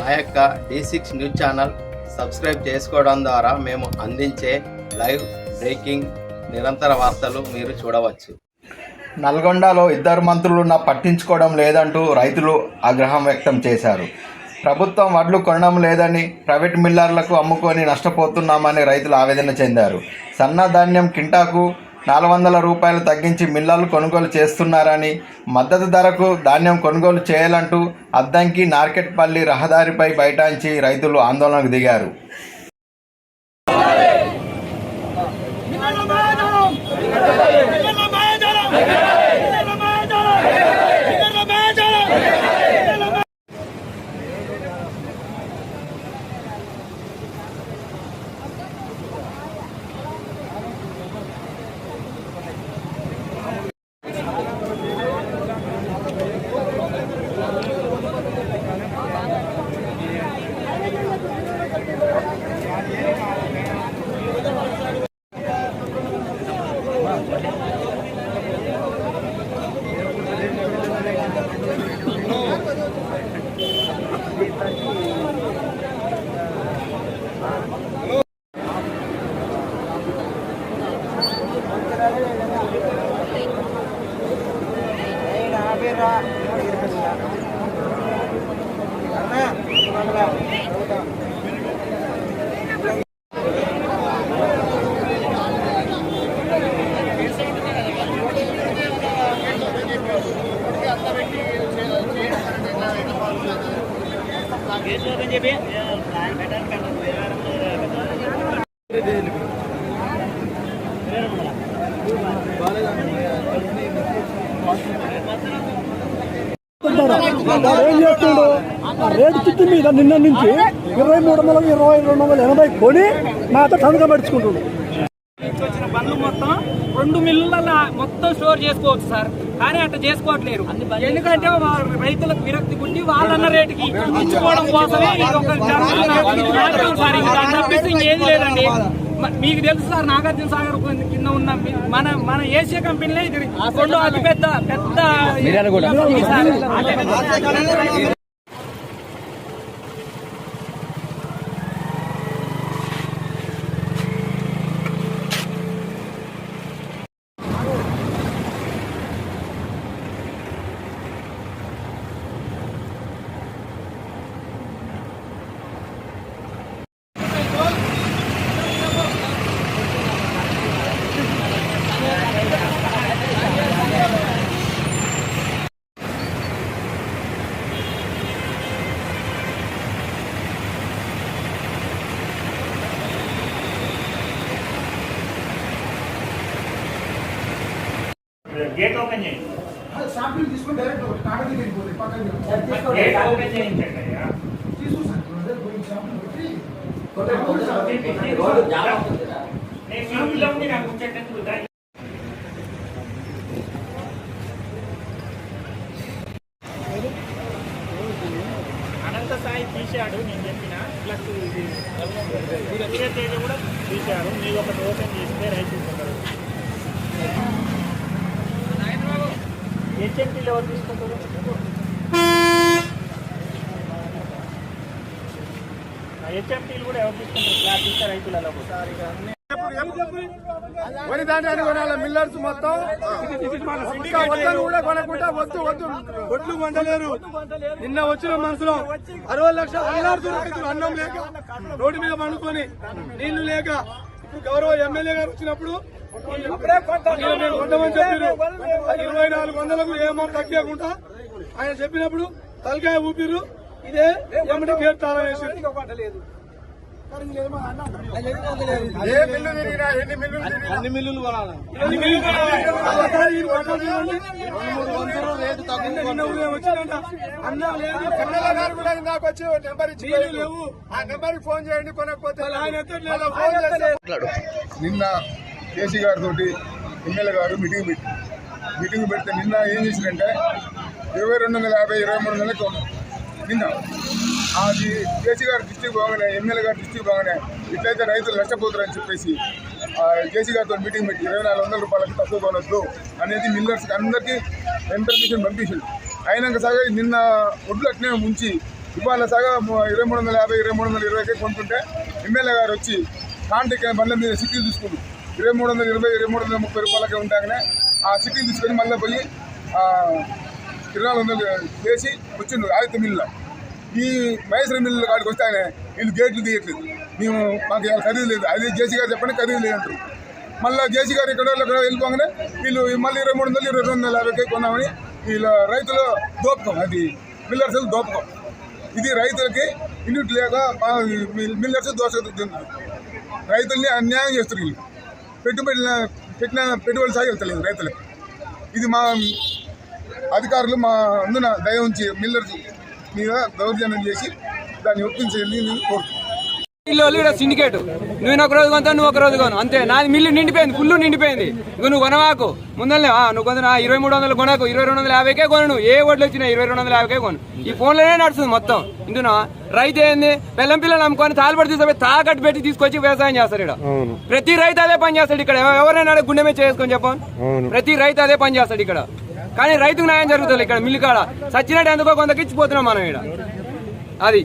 మా యొక్క D six news channel subscribe చేసుకోవడం ద్వారా మేము అందించే లైవ్ బ్రేకింగ్ నిరంతర వార్తలు మీరు చూడవచ్చు. నల్గొండలో ఇద్దరు మంత్రులున్న పట్టించుకోవడం లేదంటూ రైతులు ఆగ్రహం వ్యక్తం చేశారు. ప్రభుత్వం వడ్లు కొనడం లేదని ప్రైవేట్ మిల్లర్లకు అమ్ముకొని నష్టపోతున్నామని రైతులు ఆవేదన చెందారు. సన్నధాన్యం కింటాకు నాలుగు వందల రూపాయలు తగ్గించి మిల్లర్లు కొనుగోలు చేస్తున్నారని మద్దతు ధరకు ధాన్యం కొనుగోలు చేయాలంటూ అద్దంకి నార్కెట్పల్లి రహదారిపై బైఠాయించి రైతులు ఆందోళనకు దిగారు. చెప్పి ప్లాన్ పెట్టాలి వాడు ఏం చేస్తుండు? ఆ రేటు చిట్టి మీద నిన్న నుంచి ఇరవై మూడు వందల ఇరవై రెండు వందల ఎనభై కొని మాతో సంతకం పెట్టుకుంటుండు వచ్చిన బండ్లు మొత్తం రెండు మిల్లుల మొత్తం స్టోర్ చేసుకోవచ్చు సార్. కానీ అట్లా చేసుకోవట్లేరు. ఎందుకంటే రైతులకు విరక్తి పుట్టి వాళ్ళన్న రేటుకి ఇచ్చుకోవడం కోసమే ఇది ఒక సార్ ఇంకేం లేదండి. మీకు తెలుసు సార్ నాగార్జున సాగర్ కింద ఉన్న మన మన ఏషియా కంపెనీలే ఇది. రెండో అతి పెద్ద గేట్ ఓపెన్ చేయండి. శాంపిల్ తీసుకుని డైరెక్ట్ ఒకటి కాగది వెళ్ళిపోతుంది పక్కన గేట్ ఓపెన్ చేయించండి అయ్యా. తీసుకుంటాను శాంపిల్ పెట్టి నేను షాపులో ఉండి నాకు ఉంచేటందుకు దాన్ని అనంత సాయి తీశాడు నేను చెప్పిన. ప్లస్ ఇది కూడా తీశారు మీరు ఒకటి ఓపెన్ చేస్తే రైతు ఇస్తారు ఎవరు తీసుకుంటారు? కూడా ఎవరు తీసుకుంటారు? ఇస్తే రైతులలో వరి ధాన్యాన్ని కొనాలి? మిల్లర్స్ మొత్తం? ఇంకా వడ్లను కూడా కొనకుండా వద్దు వద్దు. వడ్లు కొంటలేరు. నిన్న వచ్చిన మనసులో అరవై లక్షల రైతులు అన్నం లేక రోడ్డు మీద పండుకొని నీళ్ళు లేక. ఇప్పుడు గౌరవ ఎమ్మెల్యే గారు వచ్చినప్పుడు ఇరవై నాలుగు వందలకు ఏమో తగ్గకుండా ఆయన చెప్పినప్పుడు తలకాయ ఊపిరు ఇదే ఎమ్మటి కేటాలని ఏ మిల్లు తిరిగినా ఎన్ని మిల్లులు తిరిగినా. అన్ని మిల్లులు. నిన్న ఎమ్మెల్యే గారు కేసీ గారితో ఎమ్మెల్యే గారు మీటింగ్ పెట్టి మీటింగ్ పెడితే నిన్న ఏం చేసిందంటే ఇరవై రెండు వందల యాభై ఇరవై మూడు వందలకి నిన్న అది కేసీ గారు దృష్టికి బాగానే ఎమ్మెల్యే గారు దృష్టికి బాగానే ఇట్లయితే రైతులు నష్టపోతారని చెప్పేసి కేసీ గారితో మీటింగ్ పెట్టి ఇరవై నాలుగు వందల రూపాయలకి తక్కువ కొనొద్దు అనేది మిల్లర్స్కి అందరికీ ఇన్ఫర్మేషన్ పంపించింది. అయినాక సరే నిన్న ఒడ్లు అట్నే ఉంచి ఇవాళ సగం ఇరవై మూడు వందల యాభై ఇరవై మూడు వందల ఇరవైకి కొనుక్కుంటే ఎమ్మెల్యే గారు వచ్చి కాంటాక్ట్ బండ్ల మీద సిటీలు తీసుకుంటారు ఇరవై మూడు వందల ఇరవై ఇరవై మూడు వందల ముప్పై రూపాయలకి ఉంటాగానే ఆ సిటీలు తీసుకొని మళ్ళీ పోయి ఇరవై వందలు వేసి వచ్చిండు ఆదిత్య మిల్లులో. ఈ మహేశ్వర మిల్లు కాడికి వస్తే ఆయన వీళ్ళు గేట్లు తీయట్లేదు. మేము మాకు ఇవాళ ఖరీదు లేదు. అది జేసీ గారు చెప్పండి ఖరీదు లేదంటారు. మళ్ళీ జేసీ గారు ఇక్కడ వెళ్ళిపోగానే వీళ్ళు మళ్ళీ ఇరవై మూడు వందలు ఇరవై రెండు వందల యాభైకి కొన్నామని వీళ్ళ రైతులు దోపకం అది మిల్లర్స్ దోపకం. ఇది రైతులకి యూనిట్ లేక మిల్లర్స్ దోశ రైతుల్ని అన్యాయం చేస్తారు వీళ్ళు. పెట్టుబడి పెట్టిన పెట్టుబడి సాగిస్తలేదు రైతులకి. ఇది మా అధికారులు మా అందున దయ ఉంచి మిల్లర్స్ మీద దౌర్జన్యం చేసి దాన్ని ఒప్పించేది నేను కోరుతున్నాను. ఇల్లు ఇక్కడ సిండికేట్. నువ్వు ఒక రోజు కొంతా నువ్వు ఒక రోజు కొను. అంతే. నాది మిల్లు నిండిపోయింది ఫుల్ నిండిపోయింది. ఇక నువ్వు కొనవాకు. ముందరలే ఆ, నువ్వు కొంత ఇరవై మూడు వందలు కొనకు. ఇరవై రెండు వందల యాభైకే కొను నువ్వు. ఏ ఓట్లు వచ్చినా ఇరవై రెండు వందల యాభైకే కొను. ఈ ఫోన్లోనే నడుస్తుంది మొత్తం. ఇంటున్నా రైతు ఏంది? బెల్లం పిల్లలు నమ్ముకొని తాలుబడి తీసుకొని తాకట్టు పెట్టి తీసుకొచ్చి వ్యవసాయం చేస్తారు ఇక్కడ ప్రతి రైతు అదే పని చేస్తాడు ఇక్కడ. ఎవ- ఎవరైనా గుండె మీద చేసుకొని చెప్పండి ప్రతి రైతు అదే పని చేస్తాడు ఇక్కడ. కానీ రైతుకు న్యాయం జరుగుతుంది ఇక్కడ మిల్లు కాడ. సచ్చినట్టు ఎందుకో కొందకి ఇచ్చిపోతున్నాం మనం ఇక్కడ అది.